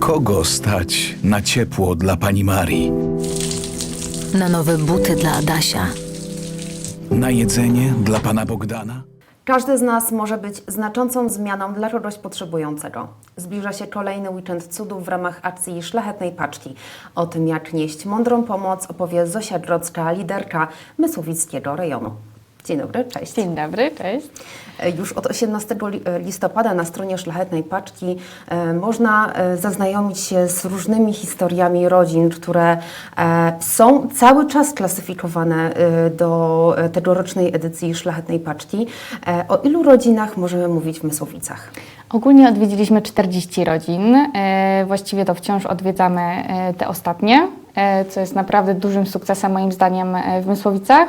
Kogo stać na ciepło dla pani Marii? Na nowe buty dla Adasia. Na jedzenie dla pana Bogdana? Każdy z nas może być znaczącą zmianą dla kogoś potrzebującego. Zbliża się kolejny weekend cudów w ramach akcji Szlachetnej Paczki. O tym, jak nieść mądrą pomoc, opowie Zosia Grodzka, liderka Mysłowickiego rejonu. Dzień dobry, cześć. Dzień dobry, cześć. E, Już od 18 li- listopada na stronie Szlachetnej Paczki e, można e, zaznajomić się z różnymi historiami rodzin, które e, są cały czas klasyfikowane e, do e, tegorocznej edycji Szlachetnej Paczki. E, o ilu rodzinach możemy mówić w Mysłowicach? Ogólnie odwiedziliśmy 40 rodzin. E, Właściwie to wciąż odwiedzamy e, te ostatnie, e, co jest naprawdę dużym sukcesem moim zdaniem e, w Mysłowicach.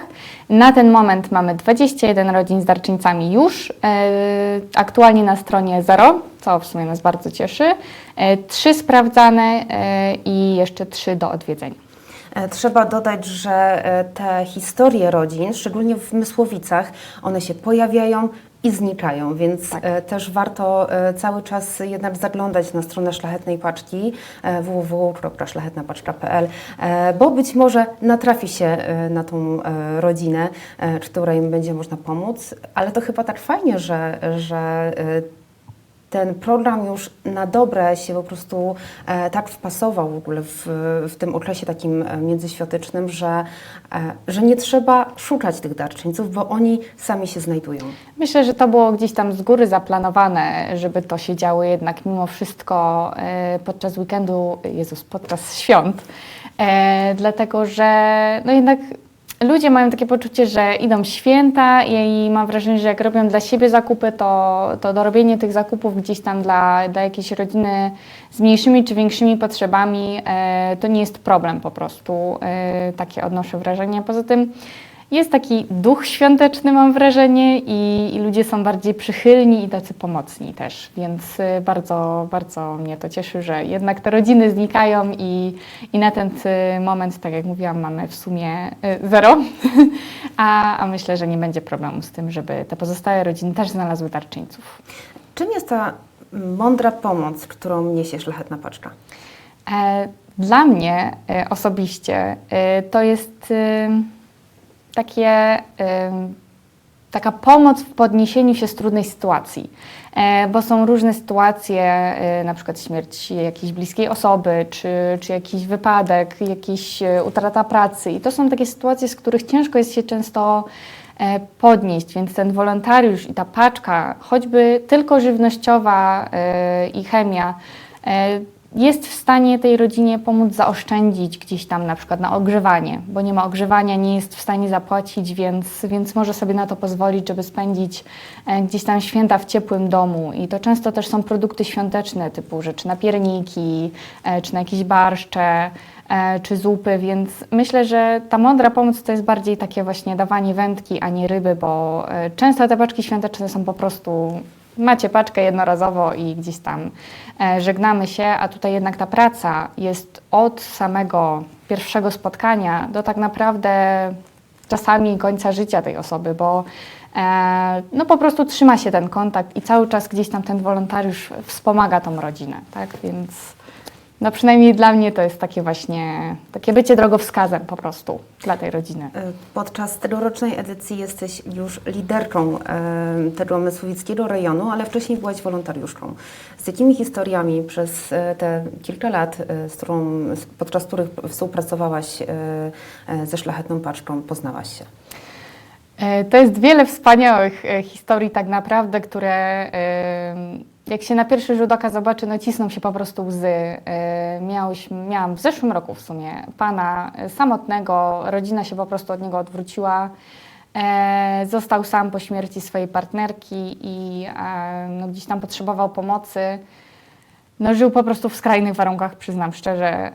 Na ten moment mamy 21 rodzin z darczyńcami już, e, aktualnie na stronie 0, co w sumie nas bardzo cieszy. E, Trzy sprawdzane e, i jeszcze trzy do odwiedzenia. E, Trzeba dodać, że e, te historie rodzin, szczególnie w Mysłowicach, one się pojawiają i znikają, więc e, też warto cały czas jednak zaglądać na stronę Szlachetnej Paczki www.szlachetnapaczka.pl, bo być może natrafi się na tą rodzinę, której będzie można pomóc, ale to chyba tak fajnie, że, że ten program już na dobre się po prostu e, tak wpasował w ogóle w, w tym okresie takim e, międzyświątecznym, że, e, że nie trzeba szukać tych darczyńców, bo oni sami się znajdują. Myślę, że to było gdzieś tam z góry zaplanowane, żeby to się działo jednak mimo wszystko podczas weekendu, Jezus, podczas świąt. E, dlatego, że no jednak ludzie mają takie poczucie, że idą święta i mam wrażenie, że jak robią dla siebie zakupy, to, to dorobienie tych zakupów gdzieś tam dla, dla jakiejś rodziny z mniejszymi czy większymi potrzebami, e, to nie jest problem po prostu. E, takie odnoszę wrażenie. Poza tym jest taki duch świąteczny, mam wrażenie, i, i ludzie są bardziej przychylni i tacy pomocni też, więc y, bardzo, bardzo mnie to cieszy, że jednak te rodziny znikają i, i na ten y, moment, tak jak mówiłam, mamy w sumie y, zero, a, a myślę, że nie będzie problemu z tym, żeby te pozostałe rodziny też znalazły darczyńców. Czym jest ta mądra pomoc, którą niesie Szlachetna Paczka? E, Dla mnie e, osobiście e, to jest takie, taka pomoc w podniesieniu się z trudnej sytuacji, E, bo są różne sytuacje, e, na przykład śmierć jakiejś bliskiej osoby, czy, czy jakiś wypadek, jakiś e, utrata pracy. I to są takie sytuacje, z których ciężko jest się często podnieść, więc ten wolontariusz i ta paczka, choćby tylko żywnościowa i chemia, jest w stanie tej rodzinie pomóc zaoszczędzić gdzieś tam na przykład na ogrzewanie, bo nie ma ogrzewania, nie jest w stanie zapłacić, więc, więc może sobie na to pozwolić, żeby spędzić e, gdzieś tam święta w ciepłym domu. I to często też są produkty świąteczne, typu rzeczy na pierniki, e, czy na jakieś barszcze, e, czy zupy, więc myślę, że ta mądra pomoc to jest bardziej takie właśnie dawanie wędki, a nie ryby, bo często te paczki świąteczne są po prostu macie paczkę jednorazowo i gdzieś tam e, żegnamy się, a tutaj jednak ta praca jest od samego pierwszego spotkania do tak naprawdę czasami końca życia tej osoby, bo e, no po prostu trzyma się ten kontakt i cały czas gdzieś tam ten wolontariusz wspomaga tą rodzinę, tak, więc no przynajmniej dla mnie to jest takie właśnie, takie bycie drogowskazem po prostu dla tej rodziny. E, Podczas tegorocznej edycji jesteś już liderką e, tego Mysłowickiego rejonu, ale wcześniej byłaś wolontariuszką. Z jakimi historiami przez e, te kilka lat, z którą, podczas których współpracowałaś ze Szlachetną Paczką, poznałaś się? E, To jest wiele wspaniałych e, historii tak naprawdę, które e, jak się na pierwszy rzut oka zobaczy, no cisną się po prostu łzy. Miałyśmy, miałam w zeszłym roku w sumie pana samotnego, rodzina się po prostu od niego odwróciła. Został sam po śmierci swojej partnerki i no, gdzieś tam potrzebował pomocy. No, żył po prostu w skrajnych warunkach, przyznam szczerze.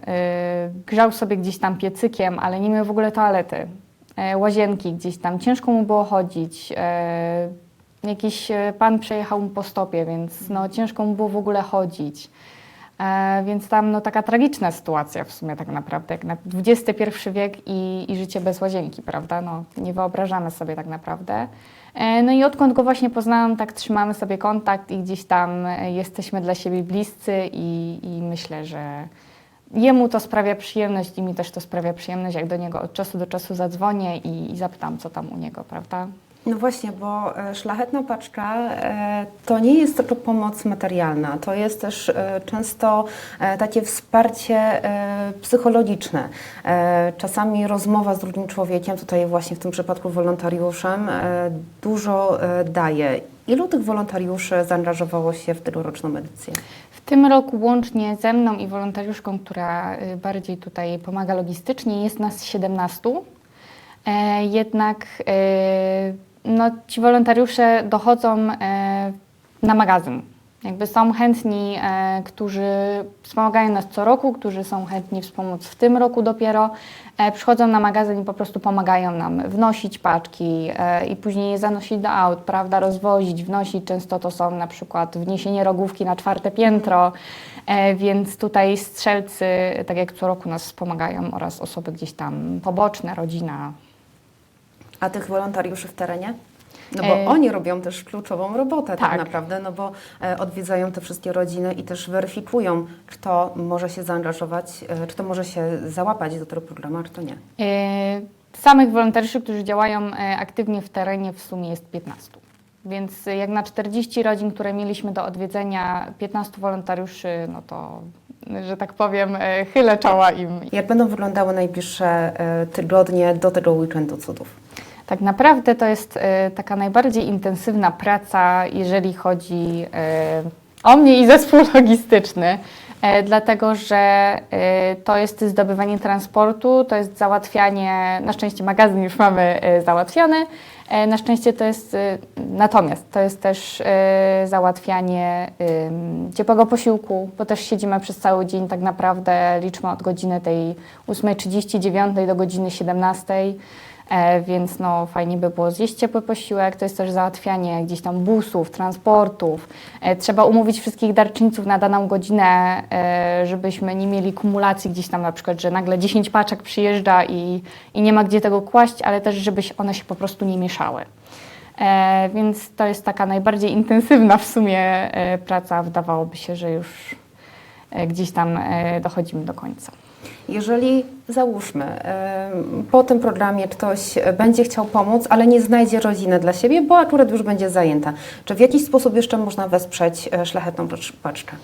Grzał sobie gdzieś tam piecykiem, ale nie miał w ogóle toalety. Yy, łazienki gdzieś tam, ciężko mu było chodzić. Yy, jakiś yy, pan przejechał mu po stopie, więc no, ciężko mu było w ogóle chodzić. E, więc tam no, taka tragiczna sytuacja w sumie tak naprawdę, jak na XXI wiek i, i życie bez łazienki, prawda? No, nie wyobrażamy sobie tak naprawdę. E, no i odkąd go właśnie poznałam, tak trzymamy sobie kontakt i gdzieś tam e, jesteśmy dla siebie bliscy i, i myślę, że jemu to sprawia przyjemność i mi też to sprawia przyjemność, jak do niego od czasu do czasu zadzwonię i, i zapytam, co tam u niego, prawda? No właśnie, bo e, szlachetna paczka e, to nie jest tylko pomoc materialna, to jest też e, często takie wsparcie psychologiczne. Czasami rozmowa z drugim człowiekiem, tutaj właśnie w tym przypadku wolontariuszem, dużo daje. Ilu tych wolontariuszy zaangażowało się w tegoroczną edycję? W tym roku łącznie ze mną i wolontariuszką, która y, bardziej tutaj pomaga logistycznie, jest nas 17. E, jednak e, no, ci wolontariusze dochodzą e, na magazyn. Jakby są chętni, e, którzy wspomagają nas co roku, którzy są chętni wspomóc w tym roku dopiero. E, przychodzą na magazyn i po prostu pomagają nam wnosić paczki e, i później je zanosić do aut, prawda, rozwozić, wnosić. Często to są na przykład wniesienie rogówki na czwarte piętro, e, więc tutaj strzelcy, tak jak co roku nas wspomagają oraz osoby gdzieś tam poboczne, rodzina, A tych wolontariuszy w terenie? No bo E, oni robią też kluczową robotę tak, tak. naprawdę, no bo e, odwiedzają te wszystkie rodziny i też weryfikują, kto może się zaangażować, e, czy to może się załapać do tego programu, a kto nie. E, Samych wolontariuszy, którzy działają aktywnie w terenie w sumie jest 15. Więc jak na 40 rodzin, które mieliśmy do odwiedzenia, 15 wolontariuszy, no to, że tak powiem, chylę czoła im. Jak będą wyglądały najbliższe tygodnie do tego weekendu cudów? Tak naprawdę to jest e, taka najbardziej intensywna praca, jeżeli chodzi e, o mnie i zespół logistyczny, e, dlatego że to jest zdobywanie transportu, to jest załatwianie, na szczęście magazyn już mamy załatwiony, na szczęście to jest, natomiast to jest też załatwianie ciepłego posiłku, bo też siedzimy przez cały dzień tak naprawdę, liczmy od godziny tej 8.39 do godziny 17. E, więc no, fajnie by było zjeść ciepły posiłek. To jest też załatwianie gdzieś tam busów, transportów. E, trzeba umówić wszystkich darczyńców na daną godzinę, e, żebyśmy nie mieli kumulacji gdzieś tam na przykład, że nagle 10 paczek przyjeżdża i, i nie ma gdzie tego kłaść, ale też, żeby one się po prostu nie mieszały. E, więc to jest taka najbardziej intensywna w sumie e, praca. Wydawałoby się, że już e, gdzieś tam e, dochodzimy do końca. Jeżeli załóżmy, po tym programie ktoś będzie chciał pomóc, ale nie znajdzie rodziny dla siebie, bo akurat już będzie zajęta, czy w jakiś sposób jeszcze można wesprzeć e, szlachetną Pacz- paczkę?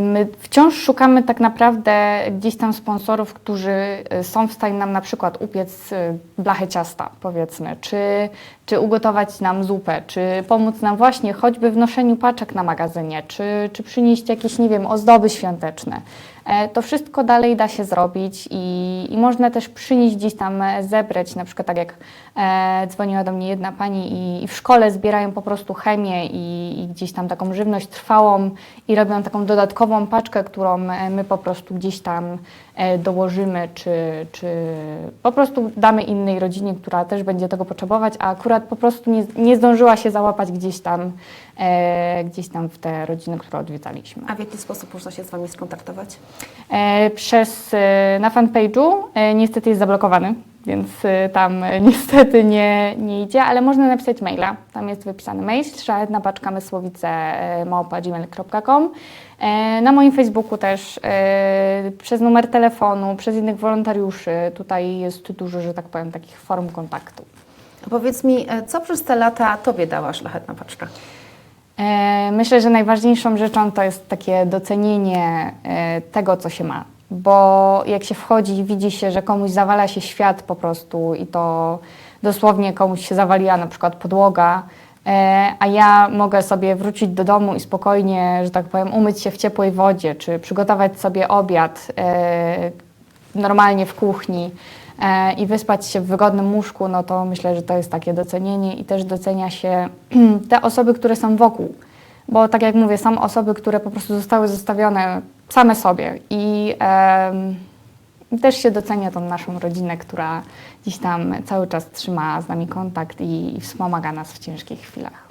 My wciąż szukamy tak naprawdę gdzieś tam sponsorów, którzy e, są w stanie nam na przykład upiec e, blachę ciasta, powiedzmy, czy, czy ugotować nam zupę, czy pomóc nam właśnie choćby w noszeniu paczek na magazynie, czy, czy przynieść jakieś, nie wiem, ozdoby świąteczne. E, To wszystko dalej da się zrobić i, i można też przynieść gdzieś tam, e, zebrać, na przykład tak jak e, dzwoniła do mnie jedna pani i, i w szkole zbierają po prostu chemię i, i gdzieś tam taką żywność trwałą i robią taką dodatkową paczkę, którą e, my po prostu gdzieś tam dołożymy, czy, czy po prostu damy innej rodzinie, która też będzie tego potrzebować, a akurat po prostu nie, nie zdążyła się załapać gdzieś tam, e, gdzieś tam w te rodziny, które odwiedzaliśmy. A w jaki sposób można się z Wami skontaktować? E, przez, e, na fanpage'u e, niestety jest zablokowany, więc tam niestety nie, nie idzie, ale można napisać maila. Tam jest wypisany mail, szlachetna paczka mysłowice małpa gmail.com. E, Na moim Facebooku też przez numer telefonu, przez innych wolontariuszy. Tutaj jest dużo, że tak powiem, takich form kontaktu. Powiedz mi, co przez te lata Tobie dała szlachetna paczka? E, Myślę, że najważniejszą rzeczą to jest takie docenienie e, tego, co się ma. Bo jak się wchodzi i widzi się, że komuś zawala się świat po prostu i to dosłownie komuś się zawaliła na przykład podłoga, e, a ja mogę sobie wrócić do domu i spokojnie, że tak powiem, umyć się w ciepłej wodzie, czy przygotować sobie obiad normalnie w kuchni i wyspać się w wygodnym łóżku, no to myślę, że to jest takie docenienie i też docenia się te osoby, które są wokół. Bo tak jak mówię, są osoby, które po prostu zostały zostawione same sobie i i też się docenia tą naszą rodzinę, która gdzieś tam cały czas trzyma z nami kontakt i, i wspomaga nas w ciężkich chwilach.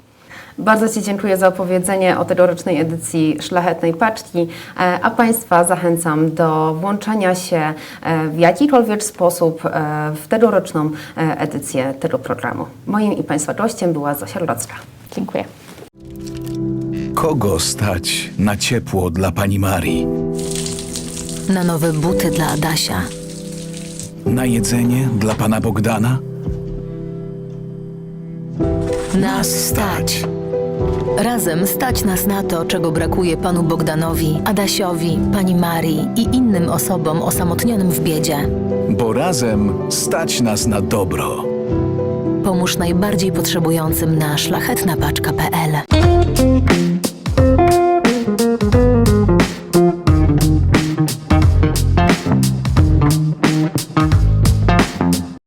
Bardzo Ci dziękuję za opowiedzenie o tegorocznej edycji Szlachetnej Paczki, e, a Państwa zachęcam do włączania się e, w jakikolwiek sposób e, w tegoroczną edycję tego programu. Moim i Państwa gościem była Zosia Rocka. Dziękuję. Kogo stać na ciepło dla pani Marii? Na nowe buty dla Adasia. Na jedzenie dla pana Bogdana? Nas stać. Razem stać nas na to, czego brakuje panu Bogdanowi, Adasiowi, pani Marii i innym osobom osamotnionym w biedzie. Bo razem stać nas na dobro. Pomóż najbardziej potrzebującym na szlachetnapaczka.pl.